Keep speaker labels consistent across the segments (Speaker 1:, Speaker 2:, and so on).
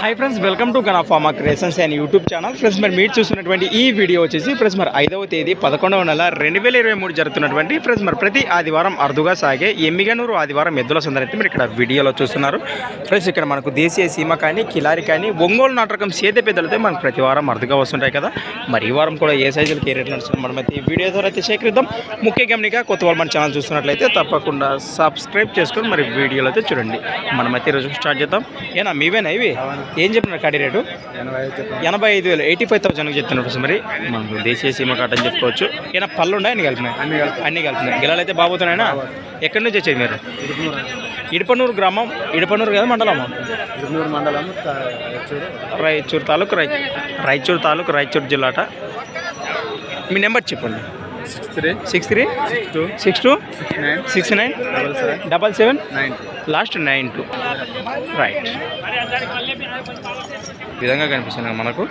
Speaker 1: Hi friends welcome to Gana pharma creations and YouTube channel friends మరి మీరు చూస్తున్నటువంటి ఈ వీడియో వచ్చేసి ఫ్రెండ్స్ మరి ఐదవ తేదీ పదకొండవ నెల రెండు వేల ఇరవై మూడు జరుగుతున్నటువంటి ఫ్రెండ్స్ మరి ప్రతి ఆదివారం అరుదుగా సాగే ఎమ్మిగనూరు ఆదివారం ఎద్దుల సందరైతే మీరు ఇక్కడ వీడియోలో చూస్తున్నారు. ఫ్రెండ్స్ ఇక్కడ మనకు దేశీయ సీమ కానీ కిలారి కానీ ఒంగోలు నాటకం సేద పెద్దలతో మనకు ప్రతి వారం అరుదుగా వస్తుంటాయి కదా. మరి ఈ వారం కూడా ఏ సైజులకి ఏ రేట్లు మనం అయితే ఈ వీడియో ద్వారా అయితే సేకరిద్దాం. ముఖ్య గమనిక కొత్త వాళ్ళు మన ఛానల్ చూస్తున్నట్లయితే తప్పకుండా సబ్స్క్రైబ్ చేసుకొని మరి వీడియోలో అయితే చూడండి. మనమైతే ఈరోజు స్టార్ట్ చేద్దాం. ఏనా మీవేనా ఇవి? ఏం చెప్పినారు కాడి రేటు? ఎనభై ఐదు వేలు ఎయిటీ ఫైవ్ థౌసండ్కి చెప్తున్నారు మరి. మనకు దేశీయ సీమ కాట అని చెప్పుకోవచ్చు. ఏమైనా పళ్ళు ఉన్నాయి? అన్ని కలిపినాయి?
Speaker 2: అన్ని కలిపి
Speaker 1: అన్ని కలిపినాయి? గిలాలు అయితే బాబోతున్నాయినా ఎక్కడి నుంచి వచ్చేది మీరు? ఇడపనూరు. గ్రామం ఇడపనూరు కదా మండలం
Speaker 2: మండలం
Speaker 1: రాయచూరు. తాలూకు రాయచూరు రాయచూరు తాలూకు రాయచూరు జిల్లాట. మీ నెంబర్ చెప్పండి.
Speaker 2: Three
Speaker 1: six three
Speaker 2: six two
Speaker 1: six two
Speaker 2: six nine
Speaker 1: six nine
Speaker 2: double seven
Speaker 1: double seven
Speaker 2: nine
Speaker 1: last nine two right ఈ విధంగా కనిపిస్తుంది మనకు.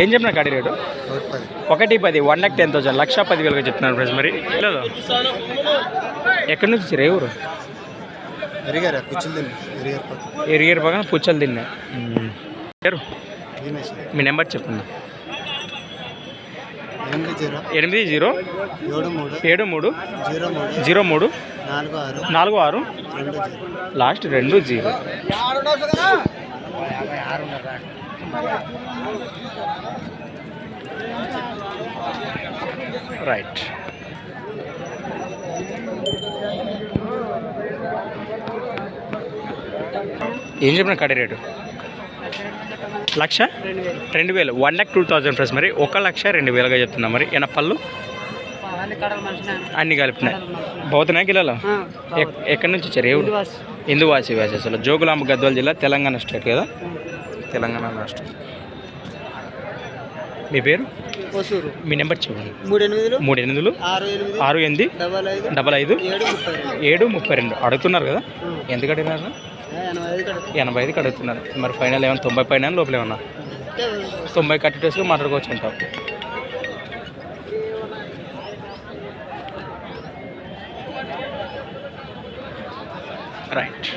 Speaker 1: ఏం చెప్పిన కాడి రేటు? ఒకటి పది వన్ ల్యాక్ టెన్ థౌసండ్ లక్ష పది వేలుగా చెప్తున్నాను ఫ్రెండ్స్ మరి. లేదు. ఎక్కడి నుంచి వచ్చారు? ఏ ఊరు?
Speaker 2: ఎరిగారా?
Speaker 1: పక్కన. పుచ్చలు తిన్నా పేరు మీ నెంబర్ చెప్పండి.
Speaker 2: ఎనిమిది జీరో. ఏడు మూడు. జీరో మూడు.
Speaker 1: జీరో మూడు
Speaker 2: నాలుగు ఆరు.
Speaker 1: లాస్ట్ రెండు జీరో. రైట్ ఏం చెప్పిన కడి రేటు? లక్ష? రెండు వేలు. One lakh two thousand plus మరి. ఒక లక్ష రెండు వేలుగా చెప్తున్నా మరి. ఏనా పళ్ళు? అన్ని కలిపినాయి. పోతున్నాయి గిలలో ఎక్- ఎక్కడి నుంచి వచ్చారు? ఏ ఇందువాసి. వాసి అసలు జోగులాంబ గద్వాల జిల్లా తెలంగాణ స్టేట్ కదా? తెలంగాణ రాష్ట్రం. మీ పేరు?
Speaker 2: ఒసూరు
Speaker 1: మీ నెంబర్ చెప్పండి.
Speaker 2: మూడు ఎనిమిదిలు
Speaker 1: మూడు ఎనిమిదిలు
Speaker 2: ఆరు ఎనిమిది.
Speaker 1: ఆరు ఎనిమిది.
Speaker 2: డబల్ ఐదు.
Speaker 1: డబల్ ఐదు.
Speaker 2: ఏడు ముప్పై రెండు.
Speaker 1: ఏడు ముప్పై రెండు. అడుగుతున్నారు కదా? ఎందుకు అడిగినారు?
Speaker 2: ఎనభై
Speaker 1: ఐదుకి అడుగుతున్నారు. మరి ఫైనల్ ఏమన్నా తొంభై పైన లోపల ఏమన్నా? తొంభై కట్టేసుకు మాట్లాడుకోవచ్చు అంటావు రైట్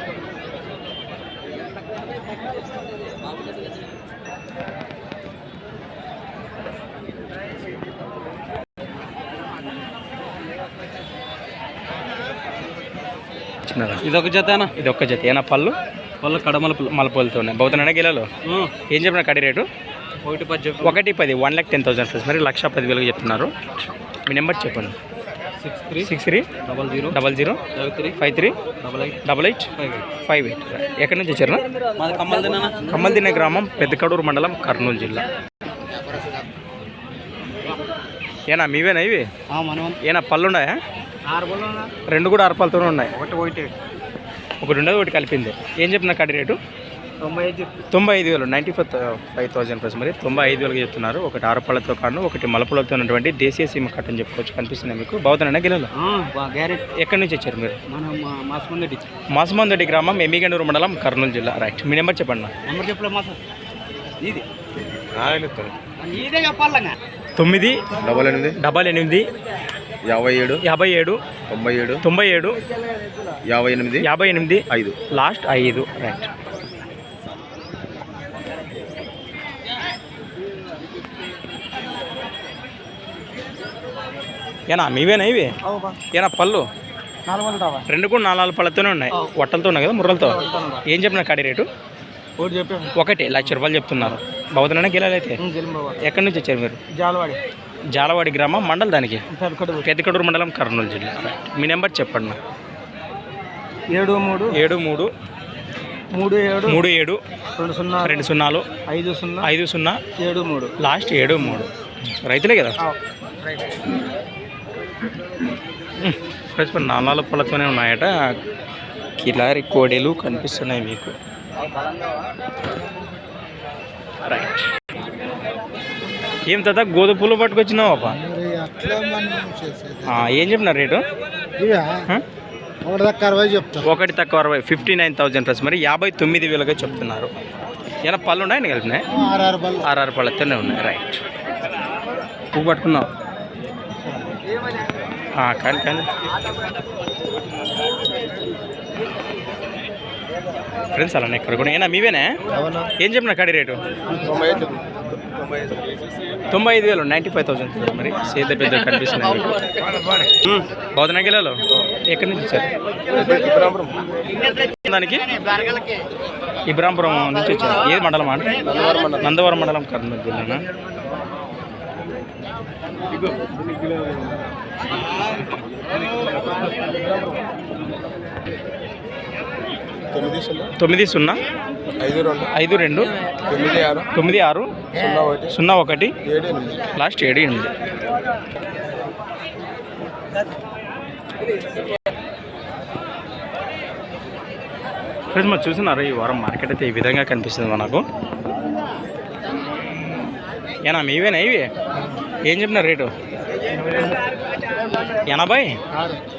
Speaker 1: చిన్నదా
Speaker 2: ఇదొక జతనా
Speaker 1: ఇది ఒక్క జత. ఏనా పళ్ళు?
Speaker 2: వాళ్ళ కడమల
Speaker 1: మలపూలతో ఉన్నాయి బౌతున్నాయి గిలాలు? ఏం చెప్పిన కడి రేటు?
Speaker 2: ఒకటి పది
Speaker 1: ఒకటి పది one lakh ten thousand plus మరి లక్ష పది వేలకు చెప్తున్నారు. మీ నెంబర్ చెప్పండి.
Speaker 2: Six three.
Speaker 1: Six three.
Speaker 2: Double zero.
Speaker 1: Double zero.
Speaker 2: Double three.
Speaker 1: Five three.
Speaker 2: Double eight.
Speaker 1: Double eight.
Speaker 2: Five eight.
Speaker 1: Five eight. ఎక్కడి నుంచి వచ్చారు?
Speaker 2: మాది కమ్మలు తిన్నా
Speaker 1: కమ్మల్దిన్న గ్రామం పెద్దకడూరు మండలం కర్నూలు జిల్లా. ఏనా మీవేనా ఇవి? ఏనా పళ్ళు
Speaker 2: బళ్ళు
Speaker 1: రెండు కూడా అరపాలతోనే ఉన్నాయి.
Speaker 2: ఒకటి ఒకటి.
Speaker 1: ఒకటి ఉండదు ఒకటి కలిపింది. ఏం చెప్పిన కడి రేటు?
Speaker 2: తొంభై ఐదు
Speaker 1: తొంభై ఐదు వేలు. Ninety five five thousand plus మరి. తొంభై ఐదు వేలకు చెప్తున్నారు. ఒకటి ఆరపళ్ళతో కాను ఒకటి మలపలతో ఉన్నటువంటి దేశీయ సీమ కట్ అని చెప్పుకోవచ్చు. కనిపిస్తున్నాయి మీకు. బాగుతున్నాయి గిల్లలు
Speaker 2: గ్యారెంటీ.
Speaker 1: ఎక్కడి నుంచి వచ్చారు మీరు? మాసమందొడ్డి గ్రామం ఎమ్మిగండూరు మండలం కర్నూలు జిల్లా. రైట్ మీ నెంబర్ చెప్పండి.
Speaker 2: నెంబర్ చెప్పలే మాస ఇది
Speaker 1: తొమ్మిది
Speaker 3: డబల్ ఎనిమిది.
Speaker 1: డబల్ ఎనిమిది
Speaker 3: యాభై ఏడు
Speaker 1: యాభై ఏడు
Speaker 3: తొంభై ఏడు
Speaker 1: తొంభై ఏడు
Speaker 3: యాభై ఎనిమిది
Speaker 1: యాభై ఎనిమిది
Speaker 3: ఐదు.
Speaker 1: లాస్ట్ ఐదు. రైట్ ఏనా మీవేనా ఇవి? ఏనా పళ్ళు? రెండు కూడా నాలుగు పళ్ళతోనే ఉన్నాయి. వట్టలతో ఉన్నాయి కదా ముర్రలతో? ఏం చెప్పిన కాడి రేటు?
Speaker 2: ఒకటి
Speaker 1: లక్ష రూపాయలు చెప్తున్నారు. బాగుతున్నాయి గిలాలైతే ఎక్కడి నుంచి వచ్చారు మీరు?
Speaker 2: జాలవాడి.
Speaker 1: జాలవాడి గ్రామం మండల్ దానికి? పెద్దకడూరు మండలం కర్నూలు జిల్లా. మీ నెంబర్ చెప్పండి. నాకు.
Speaker 2: ఏడు మూడు.
Speaker 1: ఏడు మూడు.
Speaker 2: మూడు ఏడు.
Speaker 1: మూడు ఏడు.
Speaker 2: రెండు సున్నా.
Speaker 1: రెండు సున్నాలు.
Speaker 2: ఐదు సున్నా.
Speaker 1: ఐదు సున్నా.
Speaker 2: ఏడు మూడు.
Speaker 1: లాస్ట్ ఏడు మూడు. రైతులే కదా? ఫ్రెండ్స్ మరి నాలుగు పళ్ళతోనే ఉన్నాయట. కిలారి కోడెలు కనిపిస్తున్నాయి మీకు. రైట్ ఏం తాత గోధుమ పూలు పట్టుకొచ్చినావా ఏం చెప్పినారు రేటు?
Speaker 2: ఒకటి
Speaker 1: తక్కువ అరవై ఫిఫ్టీ నైన్ థౌజండ్ ప్లస్. మరి యాభై తొమ్మిది వేలుగా చెప్తున్నారు. ఏమైనా పళ్ళు ఉన్నాయని కలిపినాయి? ఆర్ఆర్ పళ్ళతోనే ఉన్నాయి. రైట్ పువ్వు పట్టుకున్నావు? కానీ కానీ. ఫ్రెండ్స్ అలానే ఇక్కడ కూడా. ఏనా మీవేనా? ఏం చెప్పిన కడి రేటు?
Speaker 2: తొంభై ఐదు
Speaker 1: వేలు నైంటీ ఫైవ్ థౌసండ్ మరి. సేద పెద్ద కనిపిస్తున్నాయి మ్మ్. బౌద్ధన గిలాలు? ఎక్కడి నుంచి వచ్చారు? దానికి? ఇబ్రాంపురం నుంచి వచ్చారు. ఏ మండలం అంటే నందవరం మండలం కర్నూలు జిల్లానా?
Speaker 2: తొమ్మిది సున్నా? ఐదు రెండు. తొమ్మిది ఆరు. సున్నా ఒకటి.
Speaker 1: లాస్ట్ ఏడు ఎనిమిది. ఫ్రెండ్స్ మరి చూస్తున్నారు ఈ వారం మార్కెట్ అయితే ఈ విధంగా కనిపిస్తుంది మనకు. ఏనా మీవేనా ఇవి? ఏం చెప్పినారు రేటు? ఎనభై?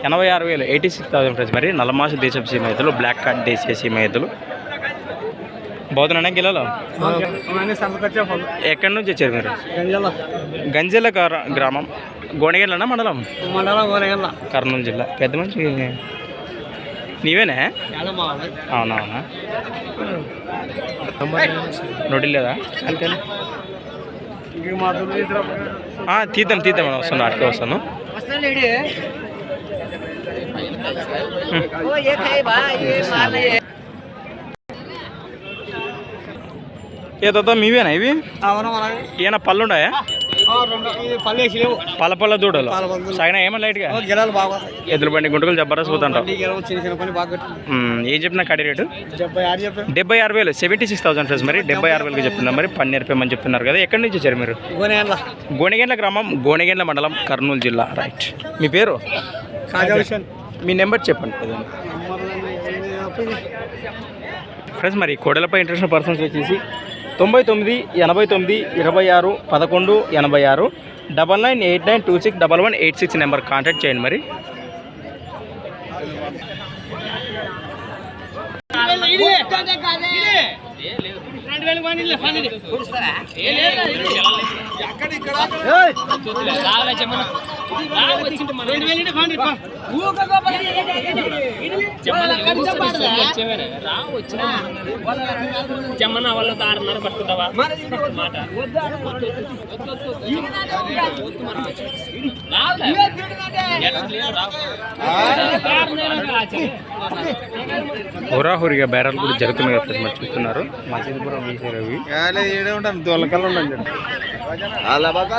Speaker 1: ఎనభై ఆరు వేలు. ఎయిటీ సిక్స్ థౌసండ్ ఫ్రెండ్స్ మరి నల్లమాస దేశపు సీమ బ్లాక్ కార్డ్ దేశీయ సీమ ఎద్దులు బోధన గిలలో ఎక్కడి నుంచి వచ్చారు మీరు? గంజల. గ్రా- గ్రామం. గోనెగల్లనా మండలం?
Speaker 2: మండలం
Speaker 1: కర్నూలు జిల్లా. పెద్ద మంచి నీవేనా? అవునవునా నోటి లేదా? అంతే తీద్దాం తీద్దాం. మేడం వస్తాను. అటుకే వస్తాను ఏ తాత మీవేనా ఇవి? ఏమైనా పళ్ళు ఉన్నాయా
Speaker 2: పల్లె
Speaker 1: పళ్ళ పళ్ళ దూడలు. సాగినా ఏమో లైట్గా? ఎద్దుల బండి గుంటకలు జబర్దస్త్. మ్మ్, ఏం చెప్పిన కడి రేటు?
Speaker 2: డెబ్బై ఆరు
Speaker 1: వేలు సెవెంటీ సిక్స్ థౌసండ్ ఫ్రెండ్స్. మరి డెబ్బై ఆరు వేలుగా చెప్తున్నారు మరి పన్నెండు రూపాయలు చెప్తున్నారు కదా ఎక్కడి నుంచి వచ్చారు మీరు? గోనెగండ్ల. గ్రామం గోనెగండ్ల మండలం కర్నూలు జిల్లా రైట్. మీ పేరు? మీ నెంబర్ చెప్పండి. ఫ్రెండ్స్ మరి కోడలపై ఇంట్రెస్ట్ పర్సన్స్ వచ్చేసి తొంభై తొమ్మిది ఎనభై తొమ్మిది ఇరవై ఆరు పదకొండు ఎనభై ఆరు double nine eight nine two six double one eight six number contact చేయండి మరి.
Speaker 4: జమ్మన్న వాళ్ళతో ఆరున్నర పట్టుకుంటావా మాట
Speaker 1: హోరాహోరిగా బేరాలు కూడా జరుగుతున్నాయి కదా మరి చూస్తున్నారు. మసీదుపురం వీసీ రవి
Speaker 2: ఏడే ఉంటాను దొల్లకల్లా ఉండండి అలా బాగా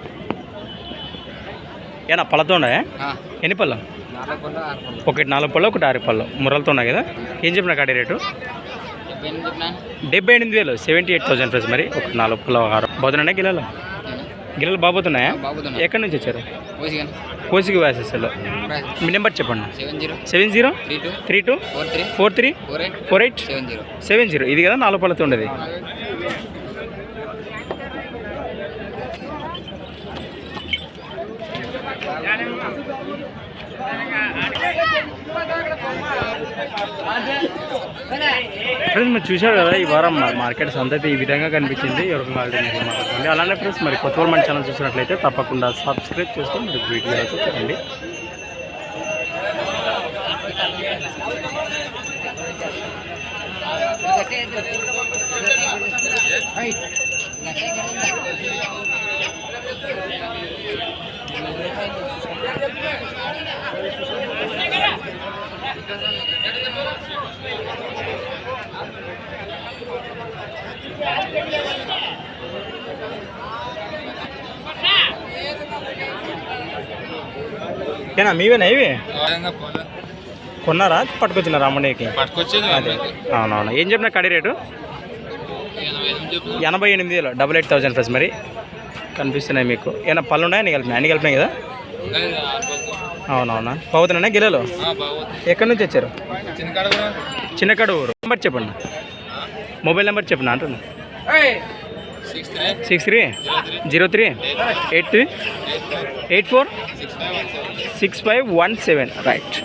Speaker 1: ఏనా పళ్ళతో ఉన్నాయా? ఎన్ని పళ్ళు? ఒకటి నాలుగు పళ్ళు ఒకటి ఆరు పళ్ళు. ముర్రలతో ఉన్నాయి కదా? ఏం చెప్పిన కాడి రేటు? డెబ్బై ఎనిమిది వేలు. సెవెంటీ ఎయిట్ థౌసండ్ ప్రైస్ మరి. ఒక నాలుగు పళ్ళు ఆరు. బాగుతున్నాయి గిల్లలు గిల్లలు బాగుతున్నాయా? ఎక్కడి నుంచి వచ్చారు? కోసికి వ్యాసెస్లో మీ నెంబర్ చెప్పండి.
Speaker 5: Seven zero. Three two. Four three.
Speaker 1: Four
Speaker 5: eight.
Speaker 1: Four eight?
Speaker 5: Seven zero.
Speaker 1: Seven zero. ఇది కదా నాలుగు పళ్ళతో ఉండేది. ఫ్రెండ్స్ మీరు చూశారు కదా ఈ వారం మార్కెట్స్ అంతా అయితే ఈ విధంగా కనిపించింది. ఎవరికి కావాలి అలానే ఫ్రెండ్స్ మరి కొత్త మన ఛానల్ చూసినట్లయితే తప్పకుండా సబ్స్క్రైబ్ చేసుకొని మీరు వీడియో అయితే చూడండి ఏనా మీవేనా ఇవి? కొన్నారా? పట్టుకొచ్చినారా అదే. అవునవును. ఏం చెప్పిన కడి రేటు? ఎనభై ఎనిమిది వేలు. డబల్ ఎయిట్ థౌసండ్ ప్లస్ మరి. కనిపిస్తున్నాయి మీకు. ఏమైనా పళ్ళు ఉన్నాయా? అన్ని కలిపినాయి? అన్ని కలిపినాయి కదా? అవునవునా. పోతున్నానా గిల్లలు ఎక్కడి నుంచి వచ్చారు? చిన్నకడ ఊరు. నెంబర్ చెప్పండి. మొబైల్ నెంబర్ చెప్పండి అంటున్నా. Six three zero three eight three eight four six five one seven right